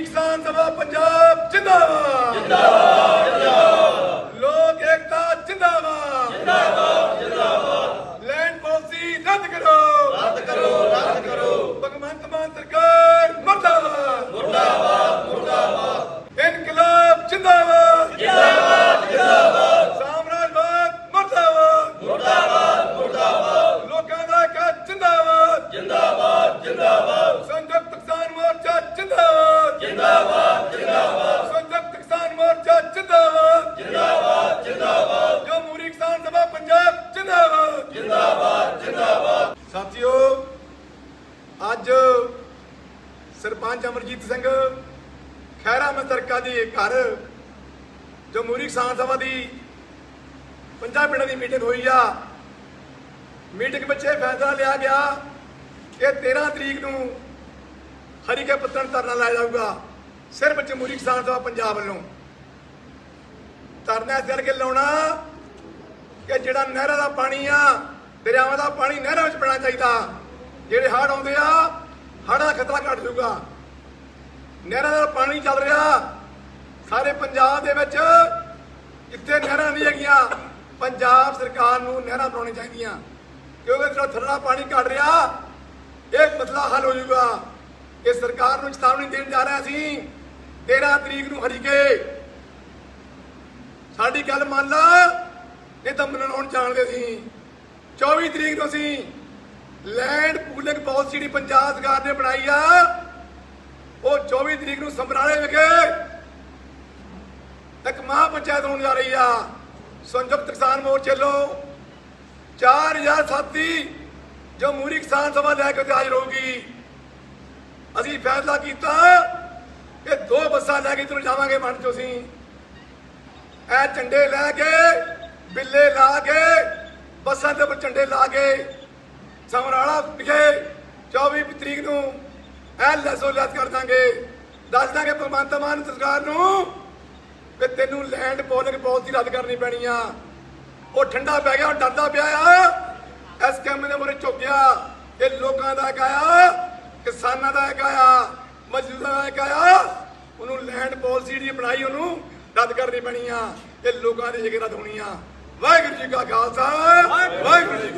ਕਿਸਾਨ ਸਭਾ ਪੰਜਾਬ ਜਿੰਦਾਬਾਦ ਜਿੰਦਾਬਾਦ। ਅੱਜ ਸਰਪੰਚ ਅਮਰਜੀਤ ਸਿੰਘ ਖੈਰਾ ਮਸਰਕਾ ਦੀ ਘਰ ਜਮਹੂਰੀ ਕਿਸਾਨ ਸਭਾ ਦੀ ਪੰਜਾਂ ਪਿੰਡਾਂ ਦੀ ਮੀਟਿੰਗ ਹੋਈ ਆ। ਮੀਟਿੰਗ ਵਿੱਚ ਇਹ ਫੈਸਲਾ ਲਿਆ ਗਿਆ ਕਿ 13 ਤਰੀਕ ਨੂੰ ਹਰੀਕੇ ਪੱਤਣ ਧਰਨਾ ਲਾਇਆ ਜਾਊਗਾ, ਸਿਰਫ ਜਮਹੂਰੀ ਕਿਸਾਨ ਸਭਾ ਪੰਜਾਬ ਵੱਲੋਂ। ਧਰਨਾ ਇਸ ਕਰਕੇ ਲਾਉਣਾ ਕਿ ਜਿਹੜਾ ਨਹਿਰਾਂ ਦਾ ਪਾਣੀ ਆ, ਦਰਿਆਵਾਂ ਦਾ ਪਾਣੀ ਨਹਿਰਾਂ ਵਿੱਚ ਪੈਣਾ ਚਾਹੀਦਾ। ਜਿਹੜੇ ਹੜ੍ਹ ਆਉਂਦੇ ਆ ਹੜਾਂ ਦਾ ਖਤਰਾ ਘਟ ਜਾਊਗਾ। ਨਹਿਰਾਂ ਦਾ ਪਾਣੀ ਚੱਲ ਰਿਹਾ। ਸਾਰੇ ਪੰਜਾਬ ਦੇ ਵਿੱਚ ਜਿੱਥੇ ਨਹਿਰਾਂ ਨਹੀਂ ਹੈਗੀਆਂ, ਪੰਜਾਬ ਸਰਕਾਰ ਨੂੰ ਨਹਿਰਾਂ ਬਣਾਉਣੀਆਂ ਚਾਹੀਦੀਆਂ। ਕਿਉਂਕਿ ਜਿਹੜਾ ਥੱਲਾ ਪਾਣੀ ਘਟ ਰਿਹਾ, ਇਹ ਮਸਲਾ ਹੱਲ ਹੋ ਜਾਊਗਾ। ਇਹ ਸਰਕਾਰ ਨੂੰ ਚੇਤਾਵਨੀ ਦੇਣ ਜਾ ਰਿਹਾ ਅਸੀਂ 13 ਤਰੀਕ ਨੂੰ ਹਰੀਕੇ। ਸਾਡੀ ਗੱਲ ਮੰਨ ਲਾ ਇਹ ਤਾਂ ਆਉਣ ਜਾਣਦੇ ਸੀ। 24 ਤਰੀਕ ਨੂੰ ਅਸੀਂ ਲੈਂਡ ਪੂਲਿੰਗ ਪਾਲਿਸੀ ਜਿਹੜੀ ਪੰਜਾਬ ਸਰਕਾਰ ਨੇ ਬਣਾਈ ਆ, ਉਹ 24 ਤਰੀਕ ਨੂੰ ਸਮਰਾਲੇ ਵਿਖੇ ਇੱਕ ਮਹਾ ਪੰਚਾਇਤ ਹੋਣ ਜਾ ਰਹੀ ਆ। ਸੰਯੁਕਤ ਕਿਸਾਨ ਮੋਰਚੇ ਵੱਲੋਂ 4000 ਸਾਥੀ ਜਮਹੂਰੀ ਕਿਸਾਨ ਸਭਾ ਲੈ ਕੇ ਹਾਜ਼ਰ ਹੋਊਗੀ। ਅਸੀਂ ਫੈਸਲਾ ਕੀਤਾ ਕਿ ਦੋ ਬੱਸਾਂ ਲੈ ਕੇ ਤੁਹਾਨੂੰ ਜਾਵਾਂਗੇ ਮਨ ਚੋਂ ਅਸੀਂ। ਇਹ ਝੰਡੇ ਲੈ ਕੇ, ਬਿੱਲੇ ਲਾ ਕੇ, ਬੱਸਾਂ ਦੇ ਉੱਪਰ ਝੰਡੇ ਲਾ ਕੇ ਸਮਰਾਲਾ ਵਿਖੇ 24 ਤਰੀਕ ਨੂੰ ਇਹ ਲਸੋ ਕਰ ਦਾਂਗੇ। ਦੱਸ ਦਾਂਗੇ ਭਗਵੰਤ ਮਾਨ ਸਰਕਾਰ ਨੂੰ ਕਿ ਤੈਨੂੰ ਲੈਂਡ ਪੋਲਿੰਗ ਪਾਲਿਸੀ ਰੱਦ ਕਰਨੀ ਪੈਣੀ ਆ। ਉਹ ਠੰਡਾ ਪੈ ਗਿਆ, ਉਹ ਡਰਦਾ ਪਿਆ ਆ। ਇਸ ਕੰਮ ਦੇ ਮੂਹਰੇ ਝੁਕਿਆ। ਇਹ ਲੋਕਾਂ ਦਾ ਕਾਇਆ ਕਿਸਾਨਾਂ ਦਾ ਕਾਇਆ ਮਜ਼ਦੂਰਾਂ ਦਾ ਕਾਇਆ ਉਹਨੂੰ ਲੈਂਡ ਪਾਲਿਸੀ ਜਿਹੜੀ ਬਣਾਈ ਉਹਨੂੰ ਰੱਦ ਕਰਨੀ ਪੈਣੀ ਆ। ਇਹ ਲੋਕਾਂ ਦੇ ਜਗ੍ਹਾ ਰੱਦ ਹੋਣੀ ਆ। ਵਾਹਿਗੁਰੂ ਜੀ ਕਾ ਖਾਲਸਾ, ਵਾਹਿਗੁਰੂ ਜੀ